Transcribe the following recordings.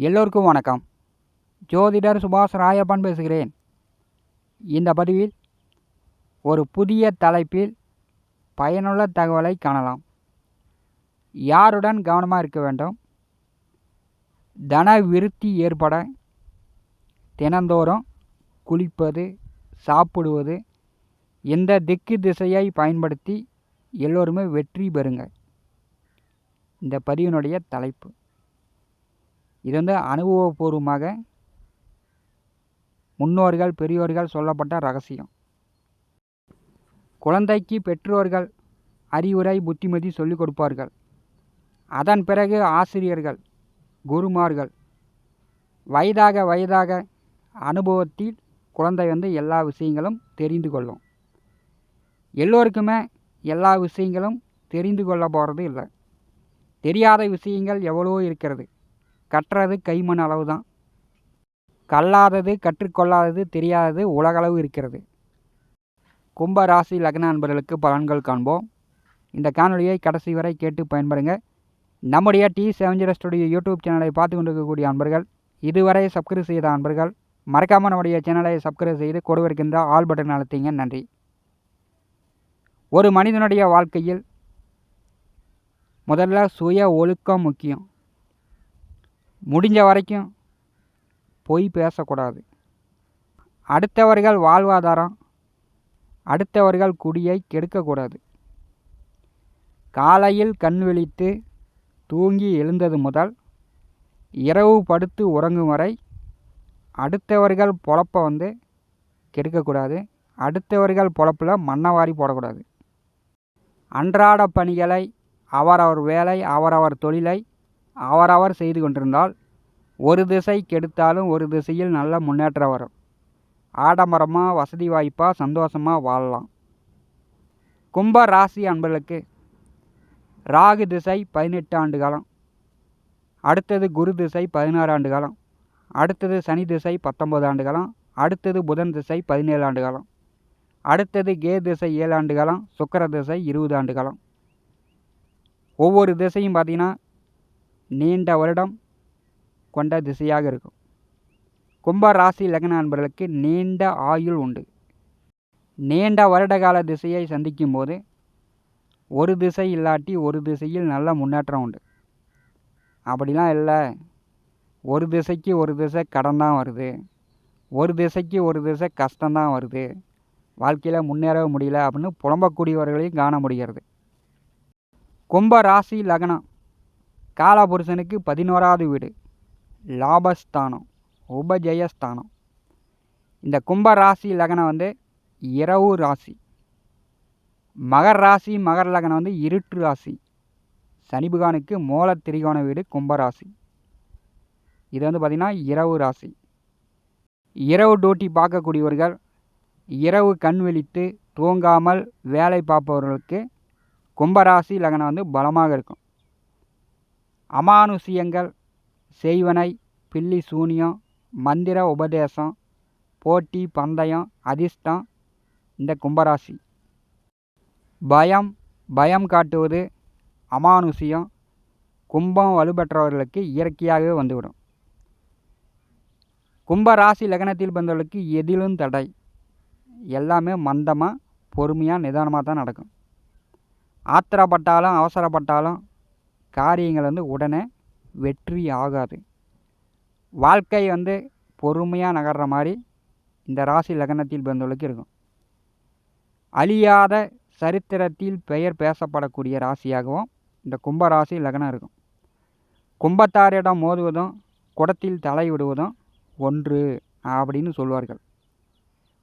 எல்லோருக்கும் வணக்கம். ஜோதிடர் சுபாஷ் ராயப்பன் பேசுகிறேன். இந்த பதிவில் ஒரு புதிய தலைப்பில் பயனுள்ள தகவலை காணலாம். யாருடன் கவனமாக இருக்க வேண்டும்? தன விருத்தி ஏற்பட தினந்தோறும் குளிப்பது சாப்பிடுவது இந்த திக்கு திசையை பயன்படுத்தி எல்லோருமே வெற்றி பெறுங்க இந்த பதிவினுடைய தலைப்பு. இது வந்து அனுபவபூர்வமாக முன்னோர்கள் பெரியோர்கள் சொல்லப்பட்ட ரகசியம். குழந்தைக்கு பெற்றோர்கள் அறிவுரை புத்திமதி சொல்லிக் கொடுப்பார்கள். அதன் பிறகு ஆசிரியர்கள் குருமார்கள் வயதாக வயதாக அனுபவத்தில் குழந்தை வந்து எல்லா விஷயங்களும் தெரிந்து கொள்ளும். எல்லோருக்குமே எல்லா விஷயங்களும் தெரிந்து கொள்ள போகிறது இல்லை தெரியாத விஷயங்கள் எவ்வளவோ இருக்கிறது. கற்றது கைமண் அளவு தான் கல்லாதது கற்றுக்கொள்ளாதது தெரியாதது உலகளவு இருக்கிறது. கும்ப ராசி லக்ன அன்பர்களுக்கு பலன்கள் காண்போம். இந்த காணொலியை கடைசி வரை கேட்டு பயன்பெறுங்க நம்முடைய டி செவன் ஸ்டுடியோ யூடியூப் சேனலை பார்த்து கொண்டிருக்கக்கூடிய அன்பர்கள் இதுவரை சப்ஸ்கிரைப் செய்த அன்பர்கள் மறக்காமல் நம்முடைய சேனலை சப்ஸ்கிரைப் செய்து கொடுவிருக்கின்ற ஆல் பட்டன் அழுத்திங்க. நன்றி. ஒரு மனிதனுடைய வாழ்க்கையில் முதல்ல சுய ஒழுக்கம் முக்கியம். முடிஞ்ச வரைக்கும் பொய் பேசக்கூடாது. அடுத்தவர்கள் வாழ்வாதாரம் அடுத்தவர்கள் குடியை கெடுக்கக்கூடாது. காலையில் கண் விழித்து தூங்கி எழுந்தது முதல் இரவு படுத்து உறங்கும் வரை அடுத்தவர்கள் பொழப்பை வந்து கெடுக்கக்கூடாது. அடுத்தவர்கள் பொழப்பில் மண்ணவாரி போடக்கூடாது. அன்றாட பணிகளை அவரவர் வேலை அவரவர் தொழிலை அவரவர் செய்து கொண்டிருந்தால் ஒரு திசை கெடுத்தாலும் ஒரு திசையில் நல்ல முன்னேற்றம் வரும். ஆடம்பரமாக வசதி வாய்ப்பாக சந்தோஷமாக வாழலாம். கும்ப ராசி அன்பர்களுக்கு ராகு திசை பதினெட்டு ஆண்டு காலம். அடுத்தது குரு திசை பதினாறு ஆண்டு காலம். அடுத்தது சனி திசை பத்தொம்பது ஆண்டு காலம். அடுத்தது புதன் திசை பதினேழு ஆண்டு காலம். அடுத்தது கே திசை ஏழு ஆண்டு காலம். சுக்கர திசை இருபது ஆண்டு காலம். ஒவ்வொரு திசையும் பார்த்திங்கன்னா நீண்ட வருடம் கொண்ட திசையாக இருக்கும். கும்ப ராசி லக்ன நண்பர்களுக்கு நீண்ட ஆயுள் உண்டு. நீண்ட வருடகால திசையை சந்திக்கும் போது ஒரு திசை இல்லாட்டி ஒரு திசையில் நல்ல முன்னேற்றம் உண்டு. அப்படிலாம் இல்லை. ஒரு திசைக்கு ஒரு திசை கடன் தான் வருது. ஒரு திசைக்கு ஒரு திசை கஷ்டம்தான் வருது. வாழ்க்கையில் முன்னேறவே முடியல அப்படின்னு புலம்பக்கூடியவர்களையும் காண முடிகிறது. கும்ப ராசி லக்னம் காலபுருஷனுக்கு பதினோராவது வீடு. லாபஸ்தானம் உபஜயஸ்தானம். இந்த கும்ப ராசி லக்னம் வந்து இரவு ராசி. மகர் ராசி மகர் லக்னம் வந்து இருட்டு ராசி. சனிபுகானுக்கு மூல திரிகோண வீடு கும்பராசி இது வந்து பார்த்திங்கன்னா இரவு ராசி. இரவு டூட்டி பார்க்கக்கூடியவர்கள் இரவு கண் விழித்து தூங்காமல் வேலை பார்ப்பவர்களுக்கு கும்பராசி லக்னம் வந்து பலமாக இருக்கும். அமானுஷியங்கள் செய்வனை பில்லி சூனியம் மந்திர உபதேசம் போட்டி பந்தயம் அதிர்ஷ்டம் இந்த கும்பராசி. பயம் பயம் காட்டுவது அமானுஷியம் கும்பம் வலுப்பெற்றவர்களுக்கு இயற்கையாகவே வந்துவிடும். கும்ப ராசி லக்னத்தில் பிறந்தவர்களுக்கு எதிலும் தடை. எல்லாமே மந்தமாக பொறுமையாக நிதானமாக தான் நடக்கும். ஆத்திரப்பட்டாலும் அவசரப்பட்டாலும் காரியங்கள் வந்து உடனே வெற்றி ஆகாது. வாழ்க்கை வந்து பொறுமையாக நகர்ற மாதிரி இந்த ராசி லக்னத்தில் பிறந்தவளுக்கு இருக்கும். அழியாத சரித்திரத்தில் பெயர் பேசப்படக்கூடிய ராசியாகவும் இந்த கும்பராசி லக்னம் இருக்கும். கும்பத்தாரிடம் மோதுவதும் குடத்தில் தலையிடுவதும் ஒன்று அப்படின்னு சொல்வார்கள்.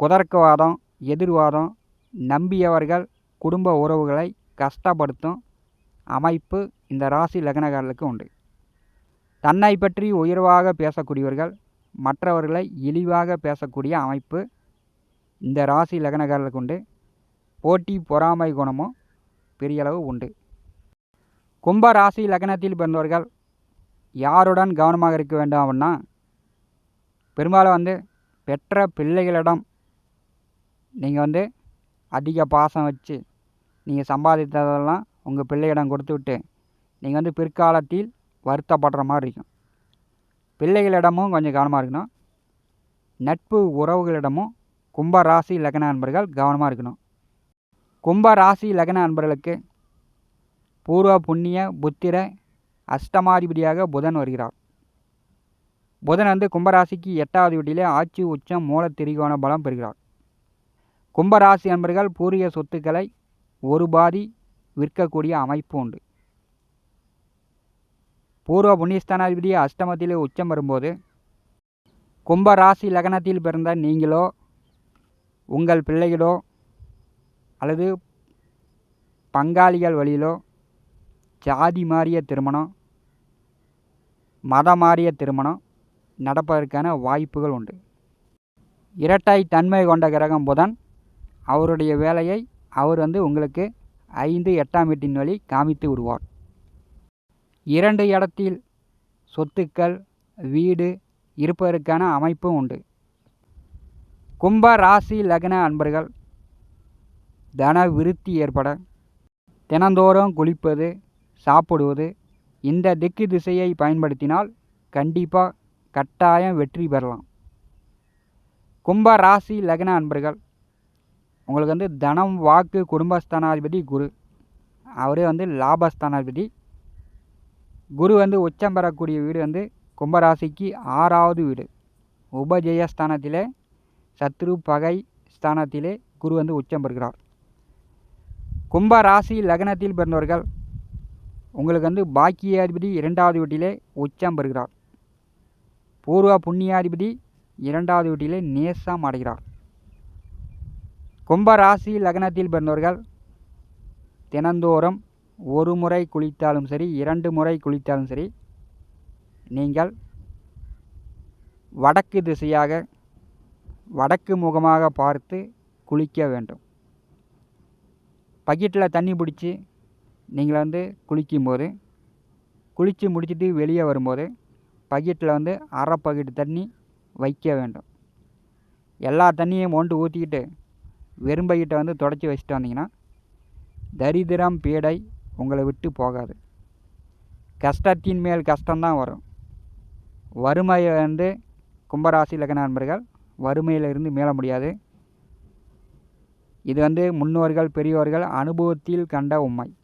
குதர்க்கவாதம் எதிர்வாதம் நம்பியவர்கள் குடும்ப உறவுகளை கஷ்டப்படுத்தும் அமைப்பு இந்த ராசி லக்னகாரர்களுக்கு உண்டு. தன்னை பற்றி உயர்வாக பேசக்கூடியவர்கள் மற்றவர்களை இழிவாக பேசக்கூடிய அமைப்பு இந்த ராசி லக்னகாரர்களுக்கு உண்டு. போட்டி பொறாமை குணமும் பெரிய அளவு உண்டு. கும்ப ராசி லக்னத்தில் பிறந்தவர்கள் யாருடன் கவனமாக இருக்க வேண்டும் அப்படின்னா பெரும்பாலும் வந்து பெற்ற பிள்ளைகளிடம் நீங்கள் வந்து அதிக பாசம் வச்சு நீங்கள் சம்பாதித்ததெல்லாம் உங்கள் பிள்ளையிடம் கொடுத்து விட்டு நீங்கள் வந்து பிற்காலத்தில் வருத்தப்படுற மாதிரி இருக்கும். பிள்ளைகளிடமும் கொஞ்சம் கவனமாக இருக்கணும். நட்பு உறவுகளிடமும் கும்ப ராசி லக்ன அன்பர்கள் கவனமாக இருக்கணும். கும்ப ராசி லக்ன அன்பர்களுக்கு பூர்வ புண்ணிய புத்திர அஷ்டமாதிபதியாக புதன் வருகிறார். புதன் வந்து கும்பராசிக்கு எட்டாவது வீட்டிலே ஆட்சி உச்சம் மூல திரிகோண பலம் பெறுகிறார். கும்பராசி அன்பர்கள் பூரிய சொத்துக்களை ஒரு பாதி விற்கக்கூடிய அமைப்பு உண்டு. பூர்வ புண்ணியஸ்தானாதிபதி அஷ்டமத்திலே உச்சம் வரும்போது கும்ப ராசி லக்னத்தில் பிறந்த நீங்களோ உங்கள் பிள்ளைகளோ அல்லது பங்காளிகள் வழியிலோ ஜாதி மாறிய திருமணம் மதம் மாறிய திருமணம் நடப்பதற்கான வாய்ப்புகள் உண்டு. இரட்டை தன்மை கொண்ட கிரகம் புதன் அவருடைய வேலையை அவர் வந்து உங்களுக்கு ஐந்து எட்டாம் வீட்டின் வழி காமித்து விடுவார் இரண்டு இடத்தில் சொத்துக்கள் வீடு இருப்பதற்கான அமைப்பும் உண்டு. கும்ப ராசி லக்ன அன்பர்கள் தன விருத்தி ஏற்பட தினந்தோறும் குளிப்பது சாப்பிடுவது இந்த திக்கு திசையை பயன்படுத்தினால் கண்டிப்பாக கட்டாயம் வெற்றி பெறலாம். கும்ப ராசி லக்ன அன்பர்கள் உங்களுக்கு வந்து தனம் வாக்கு குடும்பஸ்தானாதிபதி குரு. அவரே வந்து லாபஸ்தானாதிபதி. குரு வந்து உச்சம் பெறக்கூடிய வீடு வந்து கும்பராசிக்கு ஆறாவது வீடு. உபஜெயஸ்தானத்திலே சத்ரு பகை ஸ்தானத்திலே குரு வந்து உச்சம் பெறுகிறார். கும்ப ராசி லக்னத்தில் பிறந்தவர்கள் உங்களுக்கு வந்து பாக்கியாதிபதி இரண்டாவது வீட்டிலே உச்சம் பெறுகிறார். பூர்வ புண்ணியாதிபதி இரண்டாவது வீட்டிலே நேசம் அடைகிறார். கும்பராசி லக்னத்தில் பிறந்தவர்கள் தினந்தோறும் ஒரு முறை குளித்தாலும் சரி இரண்டு முறை குளித்தாலும் சரி நீங்கள் வடக்கு திசையாக வடக்கு முகமாக பார்த்து குளிக்க வேண்டும். பக்கெட்டில் தண்ணி பிடிச்சி நீங்கள் வந்து குளிக்கும்போது குளித்து முடிச்சுட்டு வெளியே வரும்போது பக்கெட்டில் வந்து அரை பக்கெட்டு தண்ணி வைக்க வேண்டும். எல்லா தண்ணியும் ஒன்று ஊற்றிக்கிட்டு வெறும் வந்து தொடச்சி வச்சுட்டு வந்தீங்கன்னா தரித்திரம் பீடை உங்களை விட்டு போகாது. கஷ்டத்தின் மேல் கஷ்டம்தான் வரும். வறுமையை வந்து கும்பராசி லக்ன நண்பர்கள் வறுமையிலிருந்து மீள முடியாது. இது வந்து முன்னோர்கள் பெரியோர்கள் அனுபவத்தில் கண்ட உண்மை.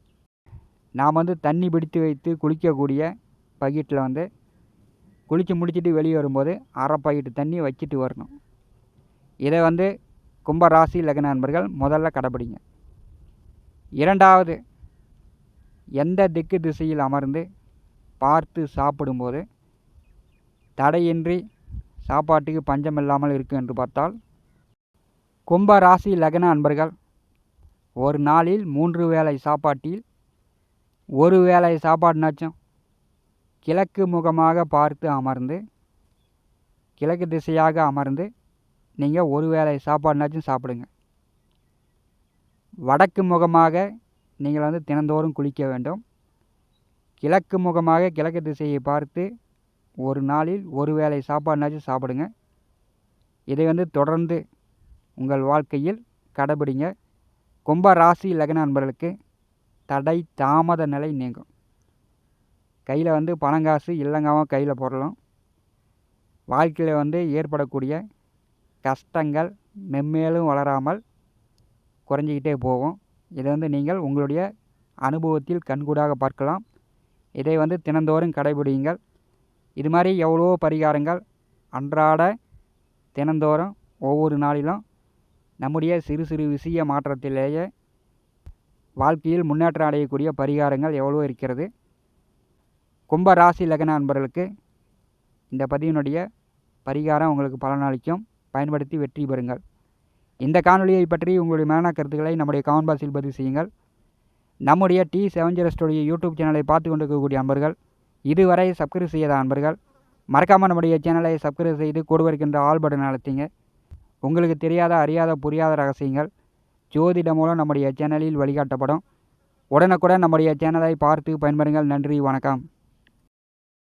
நாம் வந்து தண்ணி பிடித்து வைத்து குளிக்கக்கூடிய பக்கெட்டில் வந்து குளித்து முடிச்சுட்டு வெளியே வரும்போது அரை பக்கெட்டு தண்ணி வச்சுட்டு வரணும். இதை வந்து கும்பராசி லக்ன நண்பர்கள் முதல்ல கடைப்பிடிங்க. இரண்டாவது எந்த திக்கு திசையில் அமர்ந்து பார்த்து சாப்பிடும்போது தடையின்றி சாப்பாட்டுக்கு பஞ்சம் இல்லாமல் இருக்கும் என்று பார்த்தால் கும்ப ராசி லக்ன அன்பர்கள் ஒரு நாளில் மூன்று வேளை சாப்பாட்டில் ஒரு வேளை சாப்பாடுனாச்சும் கிழக்கு முகமாக பார்த்து அமர்ந்து கிழக்கு திசையாக அமர்ந்து நீங்கள் ஒரு வேளை சாப்பாடுனாச்சும் சாப்பிடுங்க. வடக்கு முகமாக நீங்கள் வந்து தினந்தோறும் குளிக்க வேண்டும். கிழக்கு முகமாக கிழக்கு திசையை பார்த்து ஒரு நாளில் ஒரு வேளை சாப்பாடுனாச்சும் சாப்பிடுங்க. இதை வந்து தொடர்ந்து உங்கள் வாழ்க்கையில் கடைபிடிங்க. கும்ப ராசி லக்ன நண்பர்களுக்கு தடை தாமத நிலை நீங்கும். கையில் வந்து பணங்காசு இல்லங்காமல் கையில் போடலாம் வாழ்க்கையில் வந்து ஏற்படக்கூடிய கஷ்டங்கள் மென்மேலும் வளராமல் குறைஞ்சிக்கிட்டே போகும். இதை வந்து நீங்கள் உங்களுடைய அனுபவத்தில் கண்கூடாக பார்க்கலாம். இதை வந்து தினந்தோறும் கடைபிடியுங்கள். இது மாதிரி எவ்வளோ பரிகாரங்கள் அன்றாட தினந்தோறும் ஒவ்வொரு நாளிலும் நம்முடைய சிறு சிறு விஷய மாற்றத்திலேயே வாழ்க்கையில் முன்னேற்றம் அடையக்கூடிய பரிகாரங்கள் எவ்வளோ இருக்கிறது. கும்ப ராசி லக்ன நண்பர்களுக்கு இந்த பதிவினுடைய பரிகாரம் உங்களுக்கு பலனளிக்கும். பயன்படுத்தி வெற்றி பெறுங்கள். இந்த காணொலியை பற்றி உங்களுடைய மேனா கருத்துக்களை நம்முடைய கமெண்ட் பாக்ஸில் பதிவு செய்யுங்கள். நம்முடைய T seven zero studio YouTube சேனலை பார்த்து கொண்டிருக்கக்கூடிய அன்பர்கள் இதுவரை சப்ஸ்கிரைப் செய்யாத அன்பர்கள் மறக்காமல் நம்முடைய சேனலை சப்ஸ்கிரைப் செய்து கூட வருகின்ற ஆல் பட்டன் உங்களுக்கு தெரியாத அறியாத புரியாத ரகசியங்கள் ஜோதிடம் மூலம் நம்முடைய சேனலில் வழிகாட்டப்படும். உடனுக்குடன் நம்முடைய சேனலை பார்த்து பயன்பெறுங்கள். நன்றி வணக்கம்.